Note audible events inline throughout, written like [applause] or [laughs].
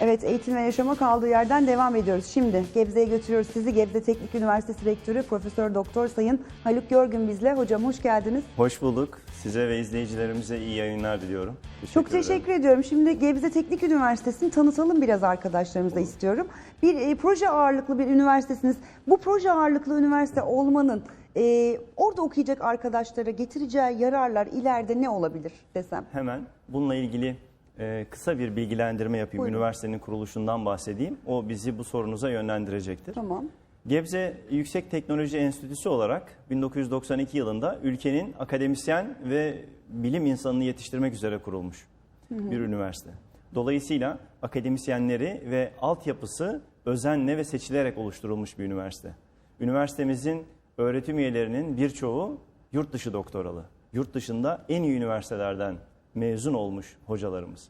Evet eğitim ve yaşama kaldığı yerden devam ediyoruz. Şimdi Gebze'ye götürüyoruz sizi. Gebze Teknik Üniversitesi Rektörü Profesör Doktor Sayın Haluk Yorgun bizle. Hocam hoş geldiniz. Hoş bulduk. Size ve izleyicilerimize iyi yayınlar diliyorum. Çok ederim. teşekkür ediyorum. Şimdi Gebze Teknik Üniversitesi'ni tanıtalım biraz arkadaşlarımıza istiyorum. Bir e, proje ağırlıklı bir üniversitesiniz. Bu proje ağırlıklı üniversite olmanın e, orada okuyacak arkadaşlara getireceği yararlar ileride ne olabilir desem? Hemen bununla ilgili e, kısa bir bilgilendirme yapayım. Buyurun. Üniversitenin kuruluşundan bahsedeyim. O bizi bu sorunuza yönlendirecektir. Tamam. Gebze Yüksek Teknoloji Enstitüsü olarak 1992 yılında ülkenin akademisyen ve bilim insanını yetiştirmek üzere kurulmuş bir üniversite. Dolayısıyla akademisyenleri ve altyapısı özenle ve seçilerek oluşturulmuş bir üniversite. Üniversitemizin öğretim üyelerinin birçoğu yurt dışı doktoralı. Yurt dışında en iyi üniversitelerden mezun olmuş hocalarımız.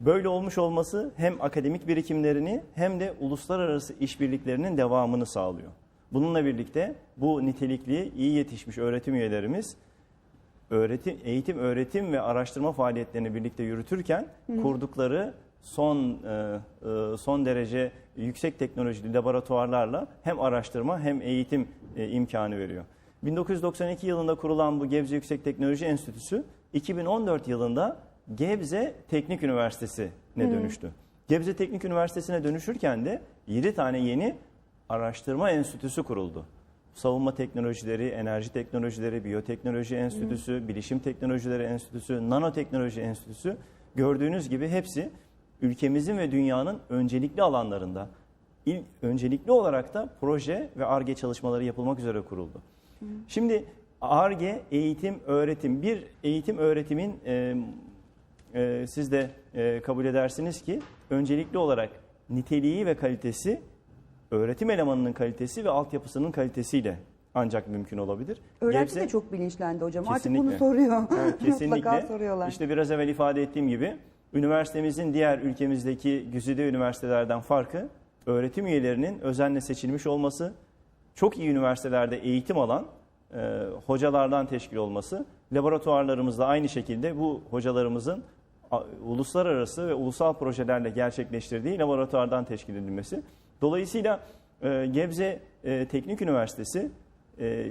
Böyle olmuş olması hem akademik birikimlerini hem de uluslararası işbirliklerinin devamını sağlıyor. Bununla birlikte bu nitelikli, iyi yetişmiş öğretim üyelerimiz öğretim, eğitim, öğretim ve araştırma faaliyetlerini birlikte yürütürken kurdukları son e, e, son derece yüksek teknolojili laboratuvarlarla hem araştırma hem eğitim e, imkanı veriyor. 1992 yılında kurulan bu Gebze Yüksek Teknoloji Enstitüsü 2014 yılında Gebze Teknik Üniversitesi'ne dönüştü. Gebze Teknik Üniversitesi'ne dönüşürken de 7 tane yeni araştırma enstitüsü kuruldu. Savunma teknolojileri, enerji teknolojileri, biyoteknoloji enstitüsü, bilişim teknolojileri enstitüsü, nanoteknoloji enstitüsü gördüğünüz gibi hepsi ülkemizin ve dünyanın öncelikli alanlarında il, öncelikli olarak da proje ve ARGE çalışmaları yapılmak üzere kuruldu. Şimdi ARGE eğitim, öğretim, bir eğitim öğretimin e, e, siz de e, kabul edersiniz ki öncelikli olarak niteliği ve kalitesi öğretim elemanının kalitesi ve altyapısının kalitesiyle ancak mümkün olabilir. Öğrenci Gebze- de çok bilinçlendi hocam. Kesinlikle. Artık bunu soruyor. Evet, [laughs] kesinlikle. Mutlaka soruyorlar. İşte biraz evvel ifade ettiğim gibi üniversitemizin diğer ülkemizdeki güzide üniversitelerden farkı öğretim üyelerinin özenle seçilmiş olması, çok iyi üniversitelerde eğitim alan e, hocalardan teşkil olması, laboratuvarlarımızda aynı şekilde bu hocalarımızın uluslararası ve ulusal projelerle gerçekleştirdiği laboratuvardan teşkil edilmesi. Dolayısıyla e, Gebze e, Teknik Üniversitesi e,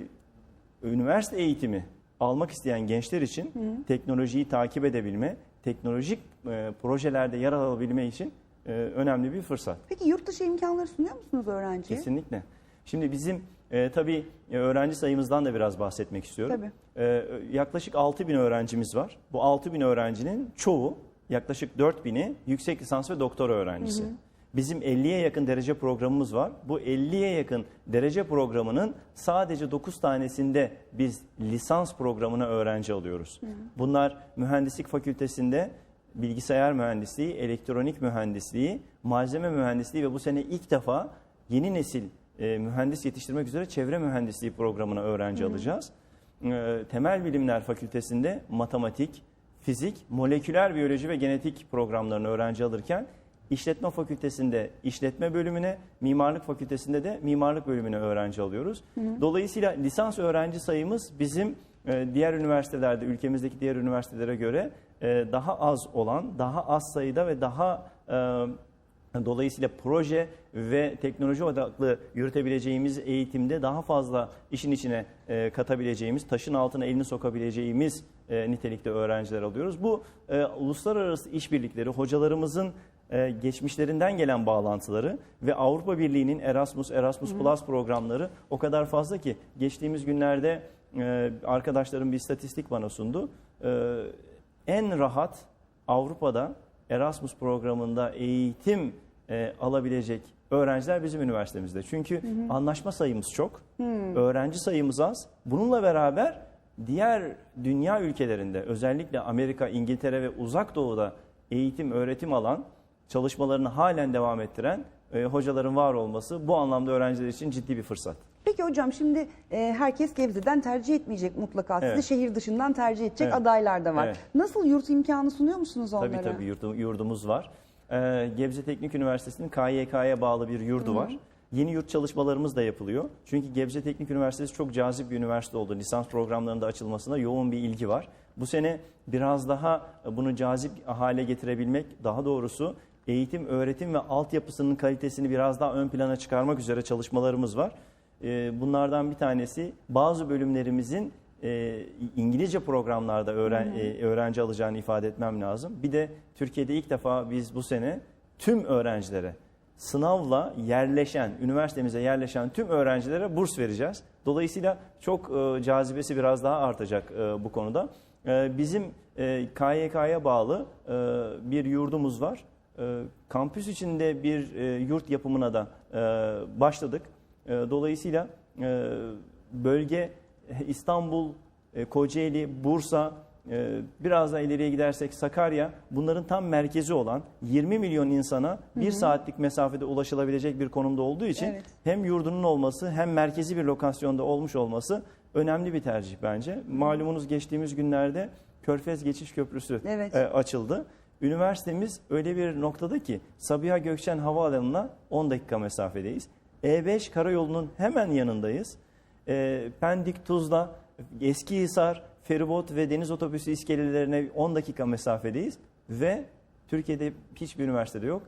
üniversite eğitimi almak isteyen gençler için teknolojiyi takip edebilme, teknolojik e, projelerde yer alabilme için e, önemli bir fırsat. Peki yurt dışı imkanları sunuyor musunuz öğrenciye? Kesinlikle. Şimdi bizim e, tabii öğrenci sayımızdan da biraz bahsetmek istiyorum. Tabii. E, yaklaşık 6 bin öğrencimiz var. Bu 6 bin öğrencinin çoğu yaklaşık 4 bini yüksek lisans ve doktora öğrencisi. Bizim 50'ye yakın derece programımız var. Bu 50'ye yakın derece programının sadece 9 tanesinde biz lisans programına öğrenci alıyoruz. Bunlar mühendislik fakültesinde bilgisayar mühendisliği, elektronik mühendisliği, malzeme mühendisliği ve bu sene ilk defa yeni nesil e, mühendis yetiştirmek üzere çevre mühendisliği programına öğrenci alacağız. E, temel bilimler fakültesinde matematik, fizik, moleküler biyoloji ve genetik programlarını öğrenci alırken işletme fakültesinde işletme bölümüne, mimarlık fakültesinde de mimarlık bölümüne öğrenci alıyoruz. Dolayısıyla lisans öğrenci sayımız bizim e, diğer üniversitelerde, ülkemizdeki diğer üniversitelere göre e, daha az olan, daha az sayıda ve daha e, Dolayısıyla proje ve teknoloji odaklı yürütebileceğimiz eğitimde daha fazla işin içine e, katabileceğimiz, taşın altına elini sokabileceğimiz e, nitelikte öğrenciler alıyoruz. Bu e, uluslararası işbirlikleri, hocalarımızın geçmişlerinden gelen bağlantıları ve Avrupa Birliği'nin Erasmus, Erasmus Plus programları o kadar fazla ki geçtiğimiz günlerde arkadaşlarım bir istatistik bana sundu. En rahat Avrupa'da Erasmus programında eğitim e, alabilecek öğrenciler bizim üniversitemizde. Çünkü anlaşma sayımız çok, öğrenci sayımız az. Bununla beraber diğer dünya ülkelerinde özellikle Amerika, İngiltere ve Uzak Doğu'da eğitim, öğretim alan çalışmalarını halen devam ettiren e, hocaların var olması bu anlamda öğrenciler için ciddi bir fırsat. Peki hocam şimdi e, herkes Gebze'den tercih etmeyecek mutlaka. Sizi Evet. şehir dışından tercih edecek Evet. adaylar da var. Evet. Nasıl yurt imkanı sunuyor musunuz onlara? Tabii tabii yurdu- yurdumuz var. Ee, Gebze Teknik Üniversitesi'nin KYK'ya bağlı bir yurdu var. Yeni yurt çalışmalarımız da yapılıyor. Çünkü Gebze Teknik Üniversitesi çok cazip bir üniversite oldu. Lisans programlarında açılmasına yoğun bir ilgi var. Bu sene biraz daha bunu cazip hale getirebilmek, daha doğrusu eğitim, öğretim ve altyapısının kalitesini biraz daha ön plana çıkarmak üzere çalışmalarımız var. E, bunlardan bir tanesi bazı bölümlerimizin e, İngilizce programlarda öğren, e, öğrenci alacağını ifade etmem lazım. Bir de Türkiye'de ilk defa biz bu sene tüm öğrencilere sınavla yerleşen, üniversitemize yerleşen tüm öğrencilere burs vereceğiz. Dolayısıyla çok e, cazibesi biraz daha artacak e, bu konuda. E, bizim e, KYK'ya bağlı e, bir yurdumuz var. E, kampüs içinde bir e, yurt yapımına da e, başladık. E, dolayısıyla e, bölge İstanbul, e, Kocaeli, Bursa, e, biraz daha ileriye gidersek Sakarya bunların tam merkezi olan 20 milyon insana bir saatlik mesafede ulaşılabilecek bir konumda olduğu için Evet. hem yurdunun olması hem merkezi bir lokasyonda olmuş olması önemli bir tercih bence. Malumunuz geçtiğimiz günlerde Körfez Geçiş Köprüsü Evet. e, açıldı. Üniversitemiz öyle bir noktada ki Sabiha Gökçen Havaalanı'na 10 dakika mesafedeyiz. E5 karayolunun hemen yanındayız. E, Pendik, Tuzla, Eskihisar, feribot ve deniz otobüsü iskelelerine 10 dakika mesafedeyiz. Ve Türkiye'de hiçbir üniversitede yok.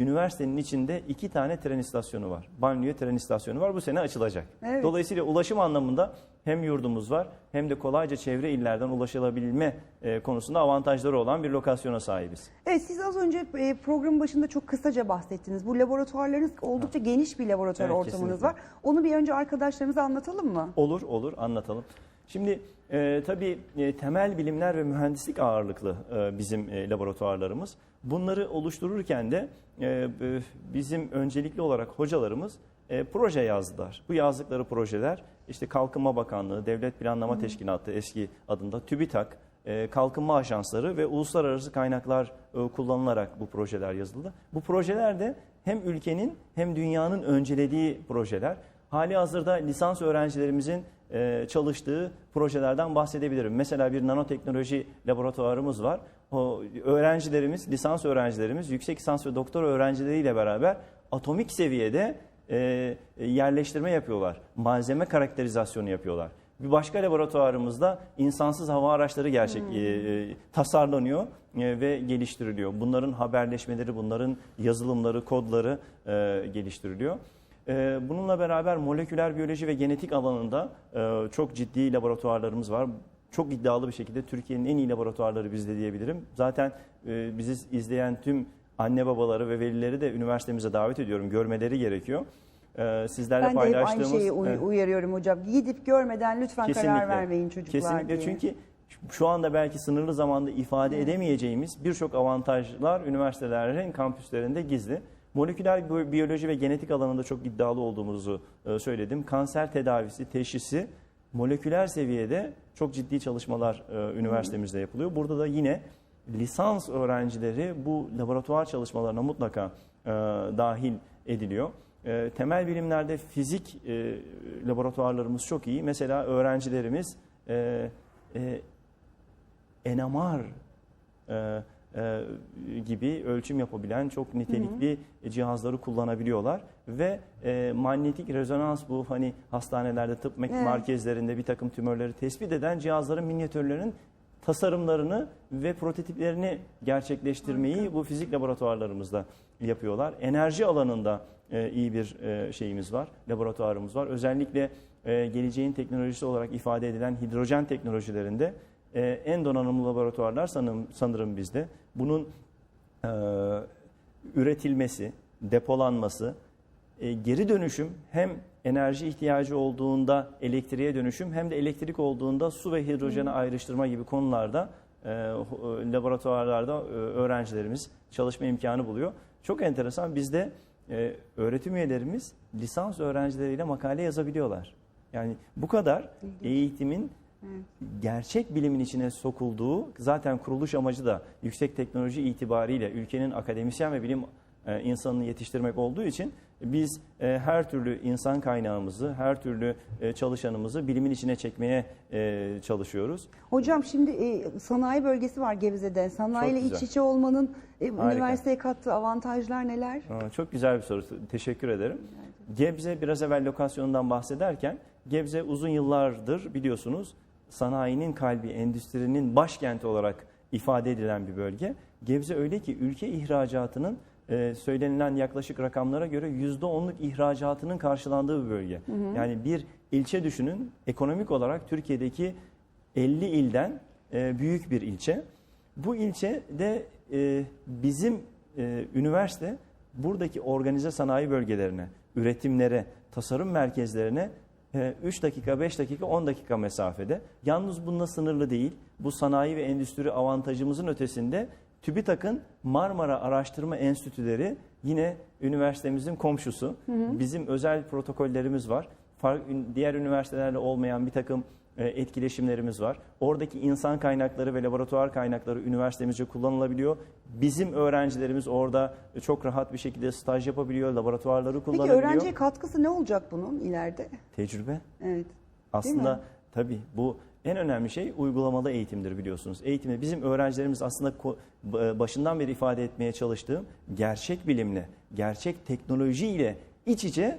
Üniversitenin içinde iki tane tren istasyonu var. Banliyö tren istasyonu var. Bu sene açılacak. Evet. Dolayısıyla ulaşım anlamında hem yurdumuz var hem de kolayca çevre illerden ulaşılabilme e, konusunda avantajları olan bir lokasyona sahibiz. Evet siz az önce e, programın başında çok kısaca bahsettiniz. Bu laboratuvarlarınız oldukça geniş bir laboratuvar Evet, ortamınız kesinlikle. var. Onu bir önce arkadaşlarımıza anlatalım mı? Olur, olur anlatalım. Şimdi e, tabii e, temel bilimler ve mühendislik ağırlıklı e, bizim e, laboratuvarlarımız. Bunları oluştururken de e, bizim öncelikli olarak hocalarımız e, proje yazdılar. Bu yazdıkları projeler işte Kalkınma Bakanlığı, Devlet Planlama Teşkilatı eski adında TÜBİTAK, e, kalkınma ajansları ve uluslararası kaynaklar e, kullanılarak bu projeler yazıldı. Bu projeler de hem ülkenin hem dünyanın öncelediği projeler. Hali hazırda lisans öğrencilerimizin e, çalıştığı projelerden bahsedebilirim. Mesela bir nanoteknoloji laboratuvarımız var. O öğrencilerimiz, lisans öğrencilerimiz, yüksek lisans ve doktora öğrencileriyle beraber atomik seviyede e, yerleştirme yapıyorlar. Malzeme karakterizasyonu yapıyorlar. Bir başka laboratuvarımızda insansız hava araçları gerçek e, e, tasarlanıyor e, ve geliştiriliyor. Bunların haberleşmeleri, bunların yazılımları, kodları e, geliştiriliyor. E, bununla beraber moleküler biyoloji ve genetik alanında e, çok ciddi laboratuvarlarımız var. Çok iddialı bir şekilde Türkiye'nin en iyi laboratuvarları bizde diyebilirim. Zaten e, bizi izleyen tüm anne babaları ve velileri de üniversitemize davet ediyorum. Görmeleri gerekiyor. E, sizlerle Ben de hep aynı paylaştığımız... şeyi uy- Evet. uyarıyorum hocam. Gidip görmeden lütfen karar vermeyin çocuklar Kesinlikle diye. çünkü şu anda belki sınırlı zamanda ifade edemeyeceğimiz birçok avantajlar üniversitelerin kampüslerinde gizli. Moleküler biyo- biyoloji ve genetik alanında çok iddialı olduğumuzu e, söyledim. Kanser tedavisi, teşhisi moleküler seviyede çok ciddi çalışmalar e, üniversitemizde yapılıyor. Burada da yine lisans öğrencileri bu laboratuvar çalışmalarına mutlaka e, dahil ediliyor. Temel bilimlerde fizik laboratuvarlarımız çok iyi. Mesela öğrencilerimiz NMR e, gibi ölçüm yapabilen çok nitelikli cihazları kullanabiliyorlar ve e, manyetik rezonans bu hani hastanelerde tıp Evet. merkezlerinde bir takım tümörleri tespit eden cihazların minyatürlerinin tasarımlarını ve prototiplerini gerçekleştirmeyi bu fizik laboratuvarlarımızda yapıyorlar. Enerji alanında e, iyi bir e, şeyimiz var, laboratuvarımız var. Özellikle e, geleceğin teknolojisi olarak ifade edilen hidrojen teknolojilerinde e, en donanımlı laboratuvarlar sanırım, sanırım bizde. Bunun e, üretilmesi, depolanması, e, geri dönüşüm hem enerji ihtiyacı olduğunda elektriğe dönüşüm hem de elektrik olduğunda su ve hidrojene ayrıştırma gibi konularda e, ho- laboratuvarlarda e, öğrencilerimiz çalışma imkanı buluyor. Çok enteresan bizde e, öğretim üyelerimiz lisans öğrencileriyle makale yazabiliyorlar. Yani bu kadar eğitimin gerçek bilimin içine sokulduğu zaten kuruluş amacı da yüksek teknoloji itibariyle ülkenin akademisyen ve bilim e, insanını yetiştirmek olduğu için biz e, her türlü insan kaynağımızı, her türlü e, çalışanımızı bilimin içine çekmeye çalışıyoruz. Hocam şimdi sanayi bölgesi var Gebze'de. Sanayiyle iç içe olmanın Harika. üniversiteye kattığı avantajlar neler? Aa, Çok güzel bir soru. Teşekkür ederim. Gebze biraz evvel lokasyonundan bahsederken Gebze uzun yıllardır biliyorsunuz sanayinin kalbi, endüstrinin başkenti olarak ifade edilen bir bölge. Gebze öyle ki ülke ihracatının e, söylenilen yaklaşık rakamlara göre %10'luk ihracatının karşılandığı bir bölge. Yani bir ilçe düşünün ekonomik olarak Türkiye'deki 50 ilden e, büyük bir ilçe. Bu ilçede e, bizim e, üniversite buradaki organize sanayi bölgelerine, üretimlere, tasarım merkezlerine 3 dakika, 5 dakika, 10 dakika mesafede. Yalnız bununla sınırlı değil. Bu sanayi ve endüstri avantajımızın ötesinde TÜBİTAK'ın Marmara Araştırma Enstitüleri yine üniversitemizin komşusu. Bizim özel protokollerimiz var. Diğer üniversitelerle olmayan bir takım etkileşimlerimiz var. Oradaki insan kaynakları ve laboratuvar kaynakları üniversitemizce kullanılabiliyor. Bizim öğrencilerimiz orada çok rahat bir şekilde staj yapabiliyor, laboratuvarları Peki kullanabiliyor. öğrenciye katkısı ne olacak bunun ileride? Tecrübe. Evet. Aslında tabii bu en önemli şey uygulamalı eğitimdir biliyorsunuz. Eğitimde bizim öğrencilerimiz aslında ko- başından beri ifade etmeye çalıştığım gerçek bilimle, gerçek teknolojiyle iç içe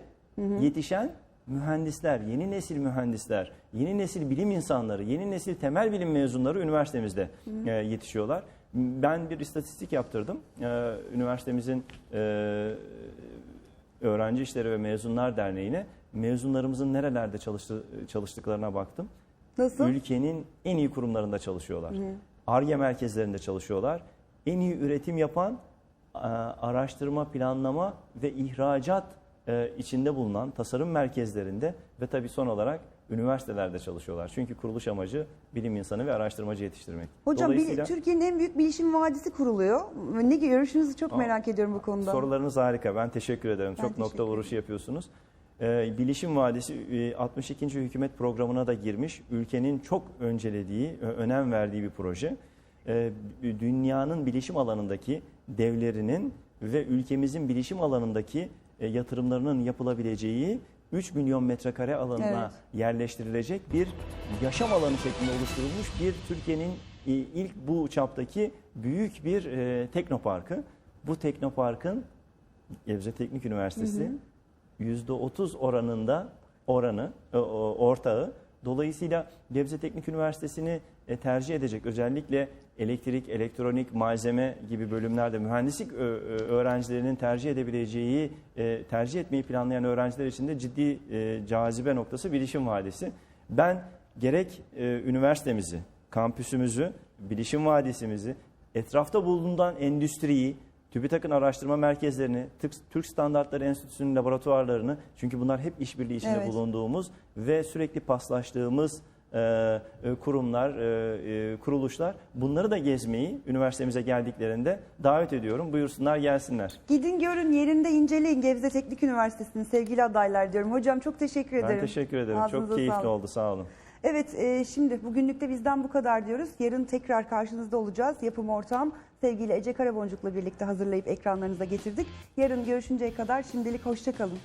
yetişen mühendisler, yeni nesil mühendisler, yeni nesil bilim insanları, yeni nesil temel bilim mezunları üniversitemizde e, yetişiyorlar. Ben bir istatistik yaptırdım. E, üniversitemizin e, Öğrenci İşleri ve Mezunlar Derneği'ne mezunlarımızın nerelerde çalıştı, çalıştıklarına baktım. Nasıl? Ülkenin en iyi kurumlarında çalışıyorlar. ARGE merkezlerinde çalışıyorlar. En iyi üretim yapan araştırma, planlama ve ihracat e, içinde bulunan tasarım merkezlerinde ve tabii son olarak üniversitelerde çalışıyorlar. Çünkü kuruluş amacı bilim insanı ve araştırmacı yetiştirmek. Hocam Dolayısıyla Türkiye'nin en büyük bilişim vadisi kuruluyor. Ne görüşünüzü çok Aa, merak ediyorum bu konuda. Sorularınız harika. Ben teşekkür ederim. Ben Çok nokta teşekkür vuruşu yapıyorsunuz. Ee, Bilişim Vadisi e, 62. Hükümet Programı'na da girmiş. Ülkenin çok öncelediği, önem verdiği bir proje. Ee, Dünyanın bilişim alanındaki devlerinin ve ülkemizin bilişim alanındaki e, yatırımlarının yapılabileceği 3 milyon metrekare alanına Evet. yerleştirilecek bir yaşam alanı şeklinde oluşturulmuş bir Türkiye'nin e, ilk bu çaptaki büyük bir e, teknoparkı. Bu teknoparkın Gebze Teknik Üniversitesi %30 oranında oranı e, ortağı. Dolayısıyla Gebze Teknik Üniversitesi'ni e, tercih edecek özellikle elektrik, elektronik, malzeme gibi bölümlerde mühendislik öğrencilerinin tercih edebileceği, e, tercih etmeyi planlayan öğrenciler için de ciddi e, cazibe noktası Bilişim Vadisi. Ben gerek üniversitemizi, kampüsümüzü, Bilişim Vadisi'mizi, etrafta bulunan endüstriyi, TÜBİTAK'ın araştırma merkezlerini, Türk, Standartları Enstitüsü'nün laboratuvarlarını, çünkü bunlar hep işbirliği içinde Evet. bulunduğumuz ve sürekli paslaştığımız e, e, kurumlar, e, kuruluşlar, bunları da gezmeyi üniversitemize geldiklerinde davet ediyorum. Buyursunlar gelsinler. Gidin görün yerinde inceleyin Gebze Teknik Üniversitesi'nin sevgili adaylar diyorum. Hocam çok teşekkür ederim. Ben teşekkür ederim. Ağzınıza Çok keyifli sağlık. oldu. Sağ olun. Evet e, şimdi bugünlük de bizden bu kadar diyoruz. Yarın tekrar karşınızda olacağız. Yapım ortağım sevgili Ece Karaboncuk'la birlikte hazırlayıp ekranlarınıza getirdik. Yarın görüşünceye kadar şimdilik hoşçakalın.